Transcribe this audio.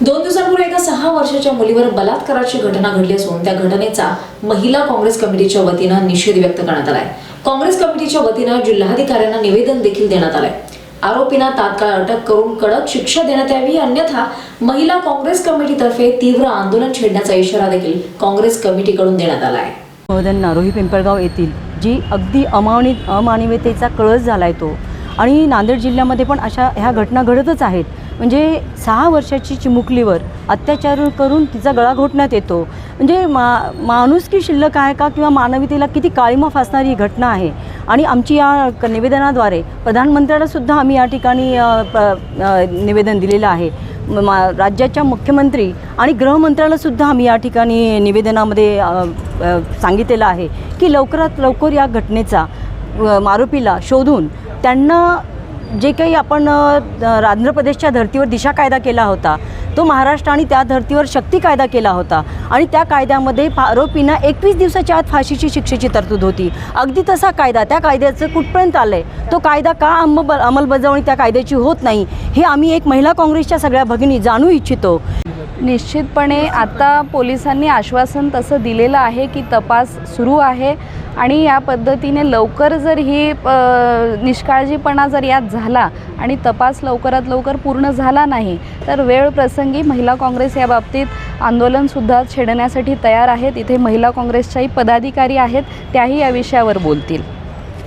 दोन दिवसांपूर्वी एका सहा वर्षाच्या मुलीवर बलात्काराची घटना घडली असून त्या घटनेचा महिला काँग्रेस कमिटीच्या वतीनं निषेध व्यक्त करण्यात आलाय. काँग्रेस कमिटीच्या वतीनं जिल्हाधिकाऱ्यांना निवेदन देखील देण्यात आलंय. आरोपींना तात्काळ अटक करून कडक शिक्षा देण्यात यावी अन्यथा महिला काँग्रेस कमिटीतर्फे तीव्र आंदोलन छेडण्याचा इशारा देखील काँग्रेस कमिटीकडून देण्यात आला आहे नारोही पिंपळगाव येथील जी अगदी अमावणी अमानवीयतेचा कळस झाला आहे तो आणि नांदेड जिल्ह्यामध्ये पण अशा ह्या घटना घडतच आहेत. म्हणजे सहा वर्षाची चिमुकलीवर अत्याचार करून तिचा गळा घोटण्यात येतो. म्हणजे मा माणुसकी शिल्लक आहे का किंवा मानवीतेला किती काळीमा फासणारी ही घटना आहे? आणि आमची या क- निवेदनाद्वारे प्रधानमंत्र्यालासुद्धा आम्ही या ठिकाणी प- निवेदन दिलेलं आहे. म- मा राज्याच्या मुख्यमंत्री आणि गृहमंत्र्यालासुद्धा आम्ही या ठिकाणी निवेदनामध्ये सांगितलेलं आहे की लवकरात लवकर या घटनेचा आरोपीला शोधून त्यांना जे काही आपण आंध्र प्रदेशच्या धर्तीवर दिशा कायदा केला होता तो महाराष्ट्र आणि त्या धर्तीवर शक्ती कायदा केला होता आणि त्या कायद्यामध्ये फा- आरोपींना एकवीस दिवसाच्या आत फाशीची शिक्षेची तरतूद होती. अगदी तसा कायदा त्या कायद्याचं कुठपर्यंत आलं आहे तो कायदा का अंमल अंमलबजावणी त्या कायद्याची होत नाही? हे आम्ही एक महिला काँग्रेसच्या सगळ्या भगिनी जाणू इच्छितो. निश्चितपणे आता पोलिसांनी आश्वासन तसं दिलेलं आहे की तपास सुरू आहे. आणि या पद्धतीने लवकर जर ही निष्काळजीपणा जर यात झाला आणि तपास लवकरात लवकर पूर्ण झाला नाही तर वेळ प्रसंगी महिला काँग्रेस या बाबतीत आंदोलनसुद्धा छेडण्यासाठी तयार आहेत. इथे महिला काँग्रेसच्याही पदाधिकारी आहेत त्याही या विषयावर बोलतील.